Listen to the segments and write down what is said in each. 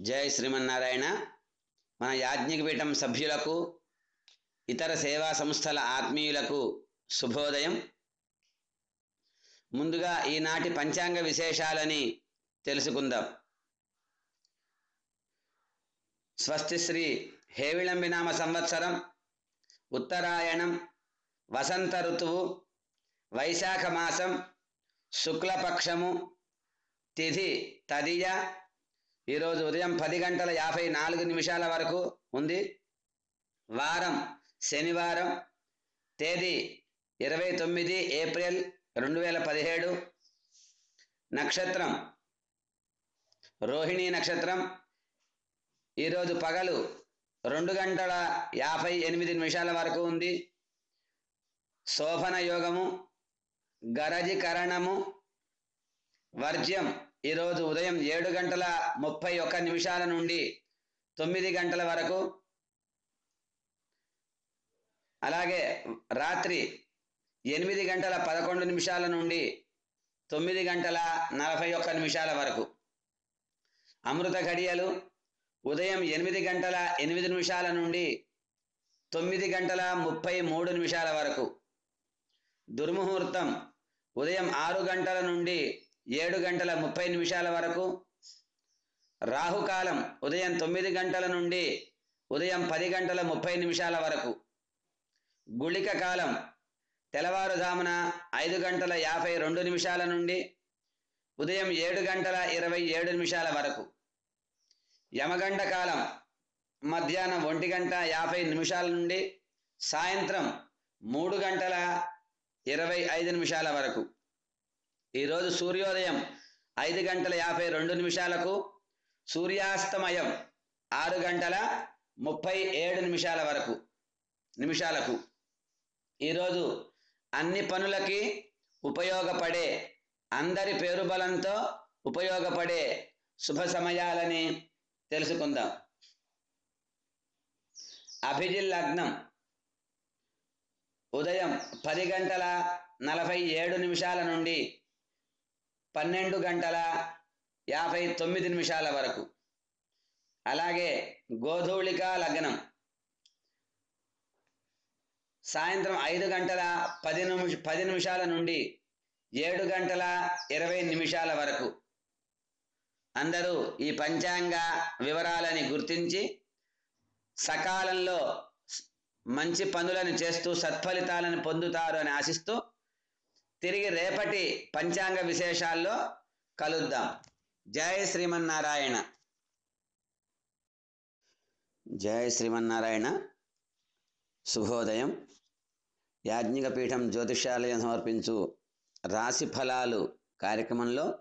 జై శ్రీమన్నారాయణ. మన యాజ్ఞికపీఠం సభ్యులకు ఇతర సేవా సంస్థల ఆత్మీయులకు శుభోదయం. ముందుగా ఈనాటి పంచాంగ విశేషాలని తెలుసుకుందాం. స్వస్తి శ్రీ హేవిళంబినామ సంవత్సరం ఉత్తరాయణం వసంత ఋతువు వైశాఖ మాసం శుక్లపక్షము తిథి తదియ ఈరోజు ఉదయం పది గంటల యాభై నాలుగు నిమిషాల వరకు ఉంది. వారం శనివారం తేదీ ఇరవై తొమ్మిది ఏప్రిల్ రెండు వేల పదిహేడు. నక్షత్రం రోహిణీ నక్షత్రం. ఈరోజు పగలు రెండు గంటల యాభై ఎనిమిది నిమిషాల వరకు ఉంది. శోభన యోగము గరజీకరణము వర్జ్యం ఈరోజు ఉదయం ఏడు గంటల ముప్పై ఒక్క నిమిషాల నుండి తొమ్మిది గంటల వరకు అలాగే రాత్రి ఎనిమిది గంటల పదకొండు నిమిషాల నుండి తొమ్మిది గంటల నలభై ఒక్క నిమిషాల వరకు. అమృత ఘడియలు ఉదయం ఎనిమిది గంటల ఎనిమిది నిమిషాల నుండి తొమ్మిది గంటల ముప్పై మూడు నిమిషాల వరకు. దుర్ముహూర్తం ఉదయం ఆరు గంటల నుండి ఏడు గంటల ముప్పై నిమిషాల వరకు రాహుకాలం ఉదయం తొమ్మిది గంటల నుండి ఉదయం పది గంటల ముప్పై నిమిషాల వరకు. గుళిక కాలం తెల్లవారుజామున ఐదు గంటల యాభై రెండు నిమిషాల నుండి ఉదయం ఏడు గంటల ఇరవై ఏడు నిమిషాల వరకు. యమగండ కాలం మధ్యాహ్నం ఒంటి గంట యాభై నిమిషాల నుండి సాయంత్రం మూడు గంటల ఇరవై ఐదు నిమిషాల వరకు. ఈరోజు సూర్యోదయం ఐదు గంటల యాభై రెండు నిమిషాలకు సూర్యాస్తమయం ఆరు గంటల ముప్పై ఏడు నిమిషాల వరకు నిమిషాలకు. ఈరోజు అన్ని పనులకి ఉపయోగపడే అందరి పేరు బలంతో ఉపయోగపడే శుభ సమయాలని తెలుసుకుందాం. అభిజిల్ లగ్నం ఉదయం పది గంటల నలభై ఏడు నిమిషాల నుండి పన్నెండు గంటల యాభై తొమ్మిది నిమిషాల వరకు. అలాగే గోధూళిక లగ్నం. సాయంత్రం ఐదు గంటల పది నిమిష పది నిమిషాల నుండి ఏడు గంటల ఇరవై నిమిషాల వరకు. అందరూ ఈ పంచాంగ వివరాలని గుర్తించి సకాలంలో మంచి పనులను చేస్తూ సత్ఫలితాలను పొందుతారు అని ఆశిస్తూ తిరిగి రేపటి పంచాంగ విశేషాల్లో కలుద్దాం. జై శ్రీమన్నారాయణ. జై శ్రీమన్నారాయణ. శుభోదయం. యాజ్ఞిక పీఠం జ్యోతిషాలయం సమర్పించు రాశి ఫలాలు కార్యక్రమంలో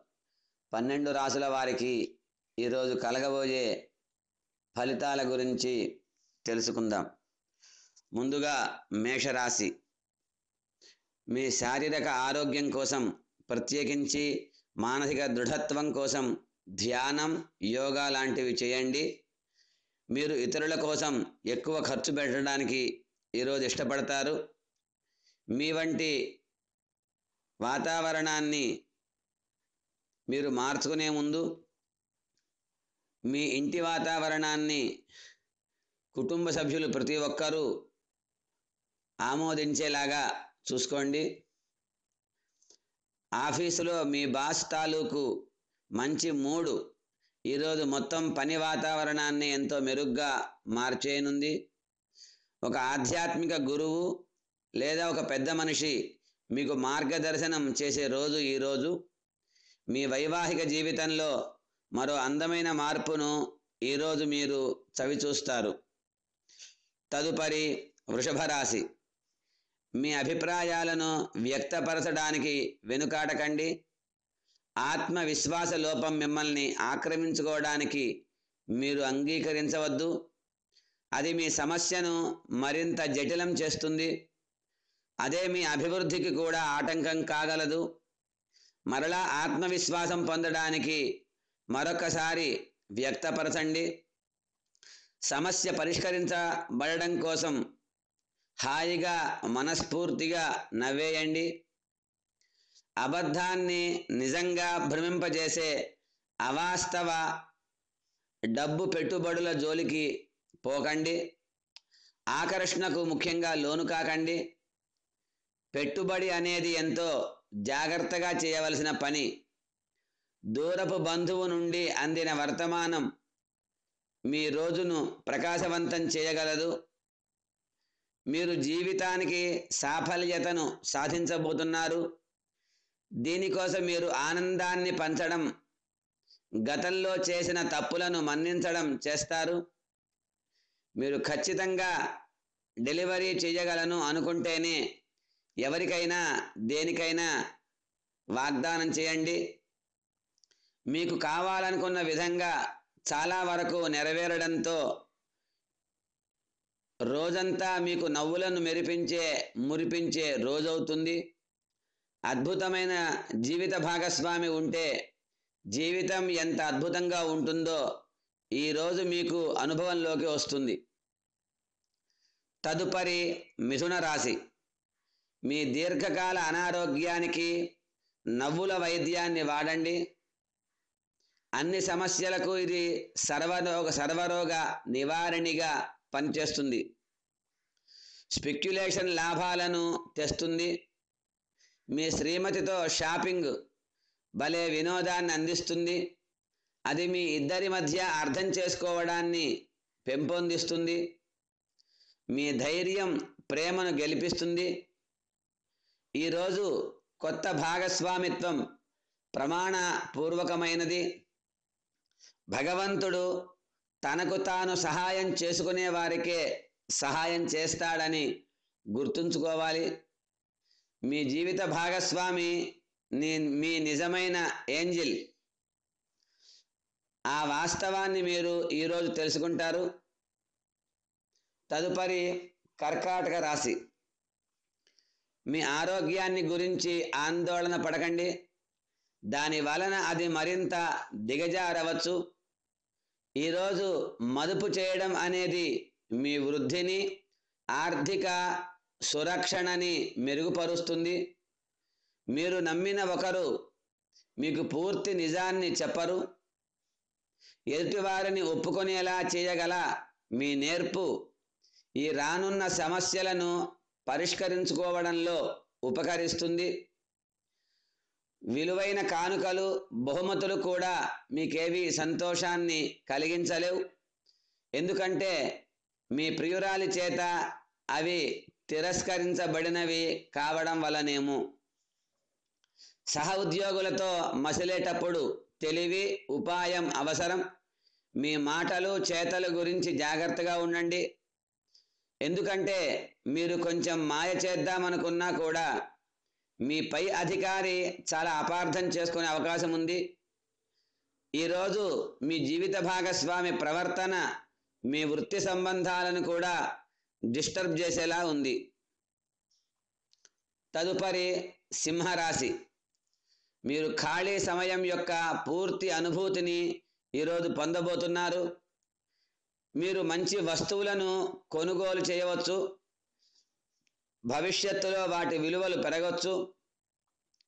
పన్నెండు రాసుల వారికి ఈరోజు కలగబోయే ఫలితాల గురించి తెలుసుకుందాం. ముందుగా మేషరాశి. మీ శారీరక ఆరోగ్యం కోసం ప్రత్యేకించి మానసిక దృఢత్వం కోసం ధ్యానం యోగా లాంటివి చేయండి. మీరు ఇతరుల కోసం ఎక్కువ ఖర్చు పెట్టడానికి ఈరోజు ఇష్టపడతారు. మీ వంటి వాతావరణాన్ని మీరు మార్చుకునే ముందు మీ ఇంటి వాతావరణాన్ని కుటుంబ సభ్యులు ప్రతి ఒక్కరూ ఆమోదించేలాగా చూసుకోండి. ఆఫీసులో మీ బాస్ తాలూకు మంచి మూడు. ఈరోజు మొత్తం పని వాతావరణాన్ని ఎంతో మెరుగ్గా మార్చేయనుంది. ఒక ఆధ్యాత్మిక గురువు లేదా ఒక పెద్ద మనిషి మీకు మార్గదర్శనం చేసే రోజు ఈరోజు మీ వైవాహిక జీవితంలో మరో అందమైన మార్పును ఈరోజు మీరు చవిచూస్తారు. తదుపరి వృషభ రాశి మీ అభిప్రాయాలను వ్యక్తపరచడానికి వెనుకాడకండి. ఆత్మవిశ్వాస లోపం మిమ్మల్ని ఆక్రమించుకోవడానికి మీరు అంగీకరించవద్దు. అది మీ సమస్యను మరింత జటిలం చేస్తుంది. అదే మీ అభివృద్ధికి కూడా ఆటంకం కాగలదు. మరలా ఆత్మవిశ్వాసం పొందడానికి మరొకసారి వ్యక్తపరచండి. సమస్య పరిష్కరించబడడం కోసం హాయిగా మనస్ఫూర్తిగా నవ్వేయండి. అబద్ధాన్ని నిజంగా భ్రమింపజేసే అవాస్తవ డబ్బు పెట్టుబడుల జోలికి పోకండి. ఆకర్షణకు ముఖ్యంగా లోను కాకండి. పెట్టుబడి అనేది ఎంతో జాగ్రత్తగా చేయవలసిన పని. దూరపు బంధువు నుండి అందిన వర్తమానం మీ రోజును ప్రకాశవంతం చేయగలదు. మీరు జీవితానికి సాఫల్యతను సాధించబోతున్నారు. దీనికోసం మీరు ఆనందాన్ని పంచడం గతంలో చేసిన తప్పులను మన్నించడం చేస్తారు. మీరు ఖచ్చితంగా డెలివరీ చేయగలను అనుకుంటేనే ఎవరికైనా దేనికైనా వాగ్దానం చేయండి. మీకు కావాలనుకున్న విధంగా చాలా వరకు నెరవేరడంతో రోజంతా మీకు నవ్వులను మెరిపించే మురిపించే రోజవుతుంది. అద్భుతమైన జీవిత భాగస్వామి ఉంటే జీవితం ఎంత అద్భుతంగా ఉంటుందో ఈరోజు మీకు అనుభవంలోకి వస్తుంది. తదుపరి మిథున రాశి. మీ దీర్ఘకాల అనారోగ్యానికి నవ్వుల వైద్యాన్ని వాడండి. అన్ని సమస్యలకు ఇది సర్వరోగ సర్వరోగ నివారణిగా పనిచేస్తుంది స్పెక్యులేషన్ లాభాలను తెస్తుంది. మీ శ్రీమతితో షాపింగ్ భలే వినోదాన్ని అందిస్తుంది. అది మీ ఇద్దరి మధ్య అర్థం చేసుకోవడాన్ని పెంపొందిస్తుంది. మీ ధైర్యం ప్రేమను గెలిపిస్తుంది. ఈరోజు కొత్త భాగస్వామిత్వం ప్రమాణపూర్వకమైనది. భగవంతుడు తనకు తాను సహాయం చేసుకునే వారికే సహాయం చేస్తాడని గుర్తుంచుకోవాలి. మీ జీవిత భాగస్వామి నీ మీ నిజమైన ఏంజిల్. ఆ వాస్తవాన్ని మీరు ఈరోజు తెలుసుకుంటారు. తదుపరి కర్కాటక రాశి. మీ ఆరోగ్యాన్ని గురించి ఆందోళన పడకండి. దాని వలన అది మరింత దిగజారవచ్చు. ఈరోజు మదుపు చేయడం అనేది మీ వృద్ధిని ఆర్థిక సురక్షణని మెరుగుపరుస్తుంది. మీరు నమ్మిన ఒకరు మీకు పూర్తి నిజాన్ని చెప్పరు. ఎదుటివారిని ఒప్పుకునేలా చేయగల మీ నేర్పు ఈ రానున్న సమస్యలను పరిష్కరించుకోవడంలో ఉపకరిస్తుంది. విలువైన కానుకలు బహుమతులు కూడా మీకేవి సంతోషాన్ని కలిగించలేవు. ఎందుకంటే మీ ప్రియురాలి చేత అవి తిరస్కరించబడినవి కావడం వలనేమో. సహ ఉద్యోగులతో మసిలేటప్పుడు తెలివి ఉపాయం అవసరం. మీ మాటలు చేతల గురించి జాగ్రత్తగా ఉండండి. ఎందుకంటే మీరు కొంచెం మాయ చేద్దామనుకున్నా కూడా మీ పై అధికారి చాలా అపార్థం చేసుకునే అవకాశం ఉంది. ఈరోజు మీ జీవిత భాగస్వామి ప్రవర్తన మీ వృత్తి సంబంధాలను కూడా డిస్టర్బ్ చేసేలా ఉంది. తదుపరి సింహరాశి. మీరు ఖాళీ సమయం యొక్క పూర్తి అనుభూతిని ఈరోజు పొందబోతున్నారు. మీరు మంచి వస్తువులను కొనుగోలు చేయవచ్చు. భవిష్యత్తులో వాటి విలువలు పెరగవచ్చు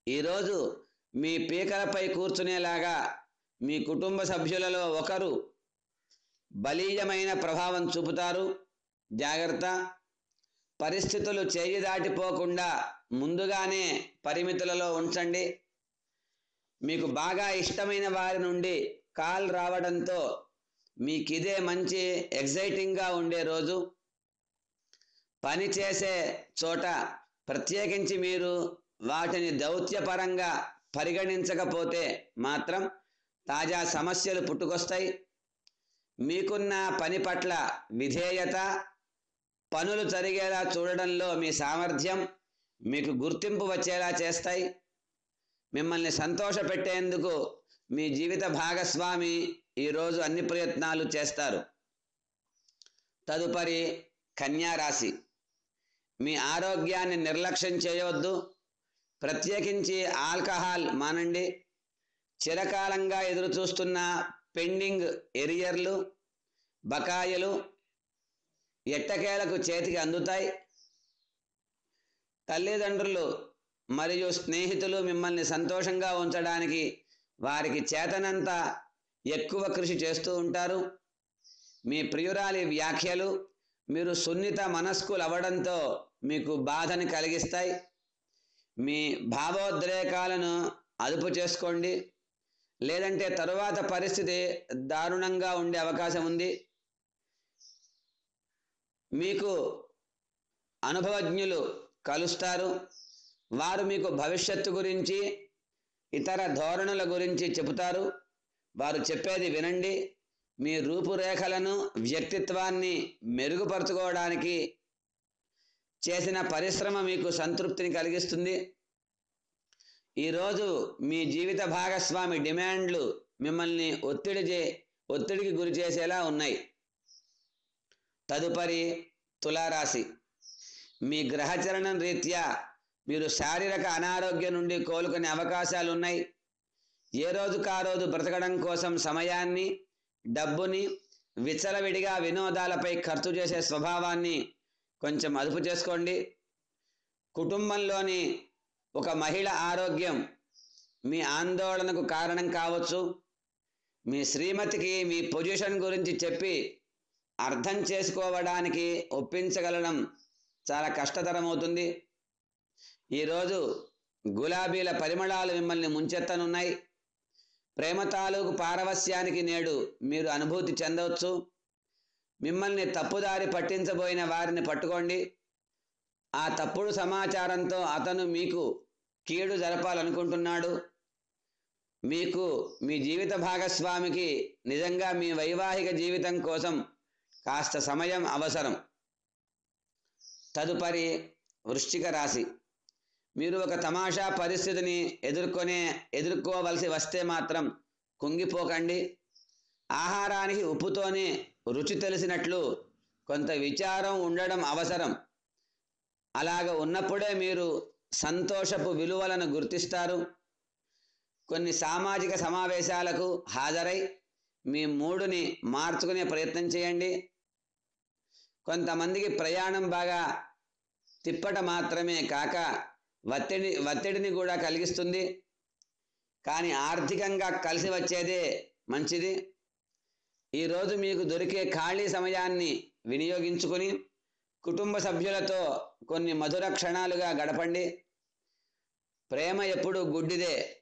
ఈరోజు మీ పీకలపై కూర్చునేలాగా మీ కుటుంబ సభ్యులలో ఒకరు బలీయమైన ప్రభావం చూపుతారు. జాగ్రత్త. పరిస్థితులు చేయి దాటిపోకుండా ముందుగానే పరిమితులలో ఉంచండి. మీకు బాగా ఇష్టమైన వారి నుండి కాల్ రావడంతో మీకిదే మంచి ఎగ్జైటింగ్గా ఉండే రోజు. పని చేసే చోట ప్రత్యేకించి మీరు వాటిని దౌత్యపరంగా పరిగణించకపోతే మాత్రం తాజా సమస్యలు పుట్టుకొస్తాయి. మీకున్న పని పట్ల విధేయత పనులు జరిగేలా చూడడంలో మీ సామర్థ్యం మీకు గుర్తింపు వచ్చేలా చేస్తాయి. మిమ్మల్ని సంతోషపెట్టేందుకు మీ జీవిత భాగస్వామి ఈరోజు అన్ని ప్రయత్నాలు చేస్తారు. తదుపరి కన్యా రాశి మీ ఆరోగ్యాన్ని నిర్లక్ష్యం చేయవద్దు. ప్రత్యేకించి ఆల్కహాల్ మానండి. చిరకాలంగా ఎదురు చూస్తున్న పెండింగ్ ఎరియర్లు బకాయిలు ఎట్టకేలకు చేతికి అందుతాయి. తల్లిదండ్రులు మరియు స్నేహితులు మిమ్మల్ని సంతోషంగా ఉంచడానికి వారికి చేతనంత ఎక్కువ కృషి చేస్తూ ఉంటారు. మీ ప్రియురాలి వ్యాఖ్యలు మీరు సున్నిత మనస్కులు అవ్వడంతో మీకు బాధని కలిగిస్తాయి. మీ భావోద్రేకాలను అదుపు చేసుకోండి. లేదంటే తరువాత పరిస్థితి దారుణంగా ఉండే అవకాశం ఉంది. మీకు అనుభవజ్ఞులు కలుస్తారు. వారు మీకు భవిష్యత్తు గురించి ఇతర ధోరణుల గురించి చెబుతారు. వారు చెప్పేది వినండి. మీ రూపురేఖలను వ్యక్తిత్వాన్ని మెరుగుపరుచుకోవడానికి చేసిన పరిశ్రమ మీకు సంతృప్తిని కలిగిస్తుంది. ఈరోజు మీ జీవిత భాగస్వామి డిమాండ్లు మిమ్మల్ని ఒత్తిడి చే ఒత్తిడికి గురి చేసేలా ఉన్నాయి. తదుపరి తులారాశి. మీ గ్రహచరణం రీత్యా మీరు శారీరక అనారోగ్యం నుండి కోలుకునే అవకాశాలు ఉన్నాయి. ఏ రోజుకా రోజు బ్రతకడం కోసం సమయాన్ని డబ్బుని విచ్చలవిడిగా వినోదాలపై ఖర్చు చేసే స్వభావాన్ని కొంచెం అదుపు చేసుకోండి. కుటుంబంలోని ఒక మహిళ ఆరోగ్యం మీ ఆందోళనకు కారణం కావచ్చు. మీ శ్రీమతికి మీ పొజిషన్ గురించి చెప్పి అర్థం చేసుకోవడానికి ఒప్పించగలడం చాలా కష్టతరమవుతుంది. ఈరోజు గులాబీల పరిమళాలు మిమ్మల్ని ముంచెత్తనున్నాయి. ప్రేమ తాలూకు పారవస్యానికి నేడు మీరు అనుభూతి చెందవచ్చు. మిమ్మల్ని తప్పుదారి పట్టించబోయిన వారిని పట్టుకోండి. ఆ తప్పుడు సమాచారంతో అతను మీకు కీడు జరపాలనుకుంటున్నాడు. మీకు మీ జీవిత భాగస్వామికి నిజంగా మీ వైవాహిక జీవితం కోసం కాస్త సమయం అవసరం. తదుపరి వృశ్చిక రాశి. మీరు ఒక తమాషా పరిస్థితిని ఎదుర్కొనే ఎదుర్కోవలసి వస్తే మాత్రం కుంగిపోకండి. ఆహారానికి ఉప్పుతోనే రుచి తెలిసినట్లు కొంత విచారం ఉండడం అవసరం. అలాగ ఉన్నప్పుడే మీరు సంతోషపు విలువలను గుర్తిస్తారు. కొన్ని సామాజిక సమావేశాలకు హాజరై మీ మూడుని మార్చుకునే ప్రయత్నం చేయండి. కొంతమందికి ప్రయాణం బాగా తిప్పట మాత్రమే కాక ఒత్తిడి ఒత్తిడిని కూడా కలిగిస్తుంది. కానీ ఆర్థికంగా కలిసి వచ్చేదే మంచిది. ఈరోజు మీకు దొరికే ఖాళీ సమయాన్ని వినియోగించుకొని కుటుంబ సభ్యులతో కొన్ని మధుర క్షణాలుగా గడపండి. ప్రేమ ఎప్పుడు గుడ్డిదే.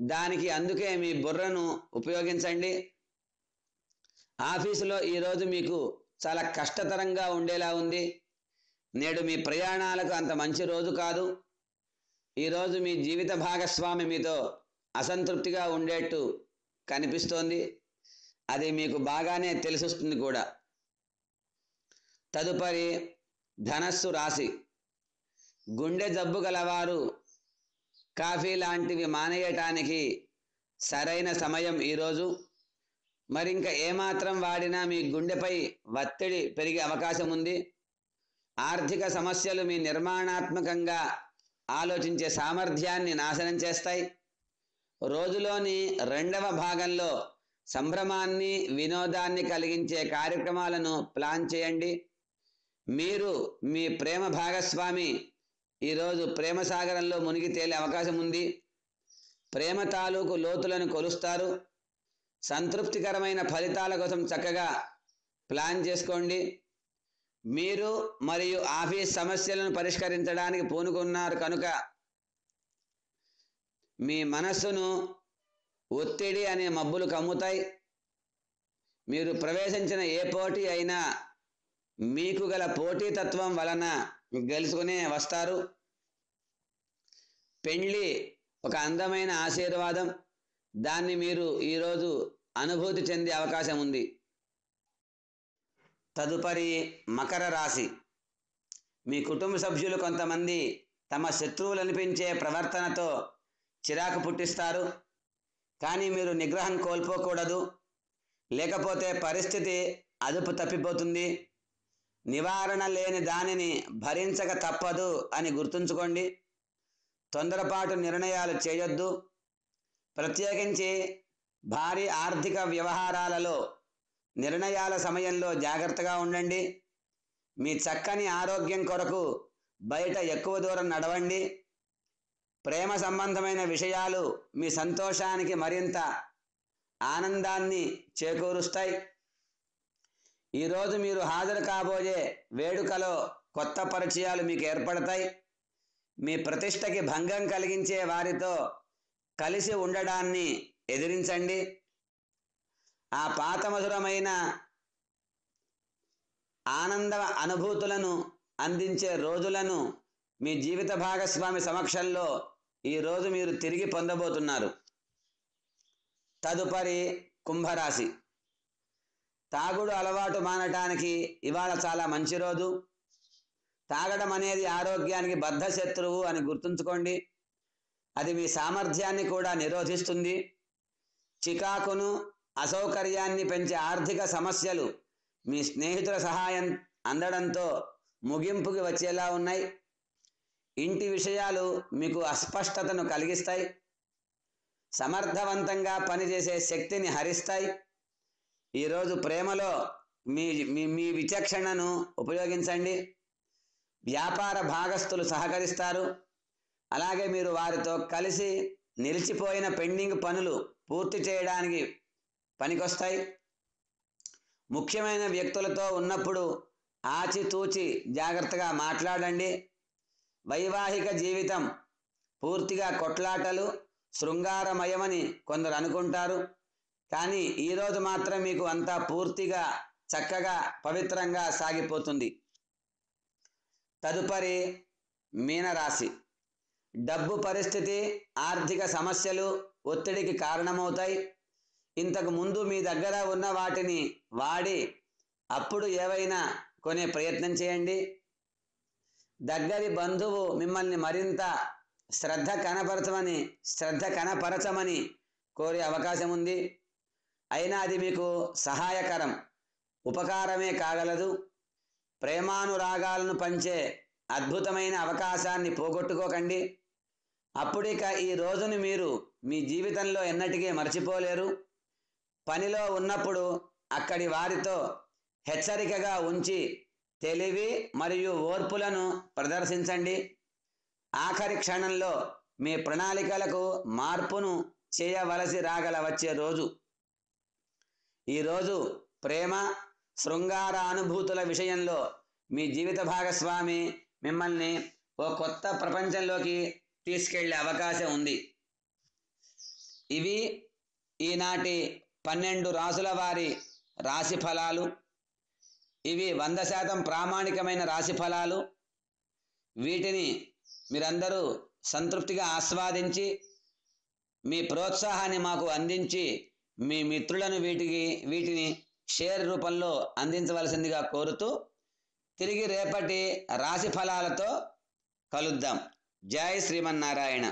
దానికి అందుకే మీ బుర్రను ఉపయోగించండి. ఆఫీసులో ఈరోజు మీకు చాలా కష్టతరంగా ఉండేలా ఉంది. నేడు మీ ప్రయాణాలకు అంత మంచి రోజు కాదు. ఈరోజు మీ జీవిత భాగస్వామి మీతో అసంతృప్తిగా ఉండేట్టు కనిపిస్తోంది. అది మీకు బాగానే తెలిసొస్తుంది కూడా. తదుపరి ధనస్సు రాశి. గుండె జబ్బు గలవారు కాఫీ లాంటివి మానేయటానికి సరైన సమయం ఈరోజు. మరింక ఏమాత్రం వాడినా మీ గుండెపై ఒత్తిడి పెరిగే అవకాశం ఉంది. ఆర్థిక సమస్యలు మీ నిర్మాణాత్మకంగా ఆలోచించే సామర్థ్యాన్ని నాశనం చేస్తాయి. రోజులోని రెండవ భాగంలో సంభ్రమాన్ని వినోదాన్ని కలిగించే కార్యక్రమాలను ప్లాన్ చేయండి. మీరు మీ ప్రేమ భాగస్వామి. ఈరోజు ప్రేమ సాగరంలో మునిగి తేలే అవకాశం ఉంది. ప్రేమ తాలూకు లోతులను కొలుస్తారు. సంతృప్తికరమైన ఫలితాల కోసం చక్కగా ప్లాన్ చేసుకోండి. మీరు మరియు ఆఫీస్ సమస్యలను పరిష్కరించడానికి పూనుకున్నారు కనుక మీ మనస్సును ఒత్తిడి అనే మబ్బులు కమ్ముతాయి. మీరు ప్రవేశించిన ఏ పోటీ అయినా మీకు గల పోటీతత్వం వలన గెలుచుకునే వస్తారు. పెళ్ళి ఒక అందమైన ఆశీర్వాదం. దాన్ని మీరు ఈరోజు అనుభూతి చెందే అవకాశం ఉంది. తదుపరి మకర రాశి. మీ కుటుంబ సభ్యులు కొంతమంది తమ శత్రువులనిపించే ప్రవర్తనతో చిరాకు పుట్టిస్తారు. కానీ మీరు నిగ్రహం కోల్పోకూడదు. లేకపోతే పరిస్థితి అదుపు తప్పిపోతుంది. నివారణ లేని దానిని భరించక తప్పదు అని గుర్తుంచుకోండి. తొందరపాటు నిర్ణయాలు చేయొద్దు. ప్రత్యేకించి భారీ ఆర్థిక వ్యవహారాలలో నిర్ణయాల సమయంలో జాగ్రత్తగా ఉండండి. మీ చక్కని ఆరోగ్యం కొరకు బయట ఎక్కువ దూరం నడవండి. ప్రేమ సంబంధమైన విషయాలు మీ సంతోషానికి మరింత ఆనందాన్ని చేకూరుస్తాయి. ఈరోజు మీరు హాజరు కాబోయే వేడుకలో కొత్త పరిచయాలు మీకు ఏర్పడతాయి. మీ ప్రతిష్టకి భంగం కలిగించే వారితో కలిసి ఉండడాన్ని ఎదిరించండి. ఆ పాత మధురమైన ఆనంద అనుభూతులను అందించే రోజులను మీ జీవిత భాగస్వామి సమక్షంలో ఈరోజు మీరు తిరిగి పొందబోతున్నారు. తదుపరి కుంభరాశి. తాగుడు అలవాటు మానటానికి ఇవాళ చాలా మంచి రోజు. తాగడం అనేది ఆరోగ్యానికి బద్ధ శత్రువు అని గుర్తుంచుకోండి. అది మీ సామర్థ్యాన్ని కూడా నిరోధిస్తుంది. చికాకును అసౌకర్యాన్ని పెంచే ఆర్థిక సమస్యలు మీ స్నేహితుల సహాయం అందడంతో ముగింపుకి వచ్చేలా ఉన్నాయి. ఇంటి విషయాలు మీకు అస్పష్టతను కలిగిస్తాయి. సమర్థవంతంగా పనిచేసే శక్తిని హరిస్తాయి. ఈరోజు ప్రేమలో మీ మీ విచక్షణను ఉపయోగించండి. వ్యాపార భాగస్తులు సహకరిస్తారు. అలాగే మీరు వారితో కలిసి నిలిచిపోయిన పెండింగ్ పనులు పూర్తి చేయడానికి పనికొస్తాయి. ముఖ్యమైన వ్యక్తులతో ఉన్నప్పుడు ఆచితూచి జాగ్రత్తగా మాట్లాడండి. వైవాహిక జీవితం పూర్తిగా కొట్లాటలు శృంగారమయమని కొందరు అనుకుంటారు. కానీ ఈరోజు మాత్రం మీకు అంతా పూర్తిగా చక్కగా పవిత్రంగా సాగిపోతుంది. తదుపరి మీనరాశి. డబ్బు పరిస్థితి ఆర్థిక సమస్యలు ఒత్తిడికి కారణమవుతాయి. ఇంతకు ముందు మీ దగ్గర ఉన్న వాటిని వాడి అప్పుడు ఏవైనా కొనే ప్రయత్నం చేయండి. దగ్గరి బంధువు మిమ్మల్ని మరింత శ్రద్ధ కనపరచమని శ్రద్ధ కనపరచమని కోరే అవకాశం ఉంది అయినా అది మీకు సహాయకరం. ఉపకారమే కాగలదు. ప్రేమానురాగాలను పంచే అద్భుతమైన అవకాశాన్ని పోగొట్టుకోకండి. అప్పుడిక ఈ రోజును మీరు మీ జీవితంలో ఎన్నటికీ మర్చిపోలేరు. పనిలో ఉన్నప్పుడు అక్కడి వారితో హెచ్చరికగా ఉంచి తెలివి మరియు ఓర్పులను ప్రదర్శించండి. ఆఖరి క్షణంలో మీ ప్రణాళికలకు మార్పును చేయవలసి రాగల వచ్చే రోజు. ఈరోజు ప్రేమ శృంగార అనుభూతుల విషయంలో మీ జీవిత భాగస్వామి మిమ్మల్ని ఓ కొత్త ప్రపంచంలోకి తీసుకెళ్ళే అవకాశం ఉంది. ఇవి ఈనాటి పన్నెండు రాసుల వారి రాశి ఫలాలు ఇవి వంద శాతం ప్రామాణికమైన రాశి ఫలాలు వీటిని మీరందరూ సంతృప్తిగా ఆస్వాదించి మీ ప్రోత్సాహాన్ని మాకు అందించి మీ మిత్రులను వీటికి వీటిని షేర్ రూపంలో అందించవలసిందిగా కోరుతూ తిరిగి రేపటి రాశి ఫలాలతో కలుద్దాం. జై శ్రీమన్నారాయణ.